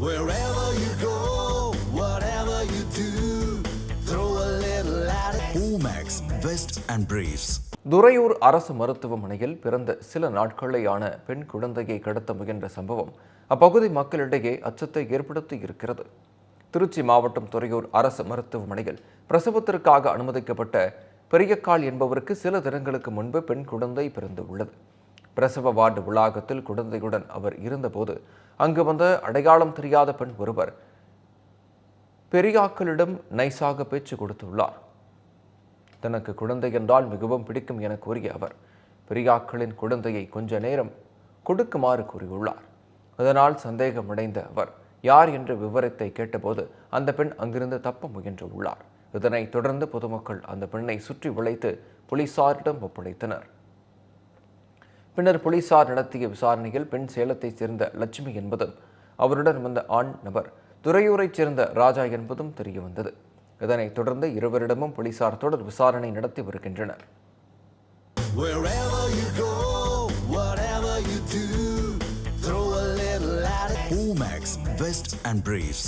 Wherever you go, whatever you do, throw a little at it. Omax, Vest and Briefs. Thuraiyur அரசு மருத்துவமனையில் பிறந்த சில நாட்களேயான பெண் குழந்தையை கடத்த முயன்ற சம்பவம் அப்பகுதி மக்களிடையே அச்சத்தை ஏற்படுத்தி இருக்கிறது திருச்சி மாவட்டம் துறையூர் அரசு மருத்துவமனையில் பிரசவத்திற்காக அனுமதிக்கப்பட்ட பெரியக்கால் என்பவருக்கு சில தினங்களுக்கு முன்பு பெண் குழந்தை பிறந்துள்ளது பிரசவ வார்டு வளாகத்தில் குழந்தையுடன் அவர் இருந்தபோது அங்கு வந்த அடையாளம் தெரியாத பெண் ஒருவர் பெரியாக்களிடம் நைசாக பேச்சு கொடுத்துள்ளார். தனக்கு குழந்தை என்றால் மிகவும் பிடிக்கும் என கூறிய அவர் பெரியாக்களின் குழந்தையை கொஞ்ச நேரம் கொடுக்குமாறு கூறியுள்ளார். அதனால் சந்தேகமடைந்த அவர் யார் என்ற விவரத்தை கேட்டபோது அந்த பெண் அங்கிருந்து தப்ப முயன்று உள்ளார். இதனைத் தொடர்ந்து பொதுமக்கள் அந்த பெண்ணை சுற்றி வளைத்து போலீசாரிடம் ஒப்படைத்தனர். பின்னர் போலீசார் நடத்திய விசாரணையில் பெண் சேலத்தைச் சேர்ந்த லட்சுமி என்பதும் அவருடன் வந்த ஆண் நபர் துறையூரைச் சேர்ந்த ராஜா என்பதும் தெரியவந்தது இதனைத் தொடர்ந்து இருவரிடமும் போலீசார் தொடர் விசாரணை நடத்தி வருகின்றனர். Omax, Vest and Briefs.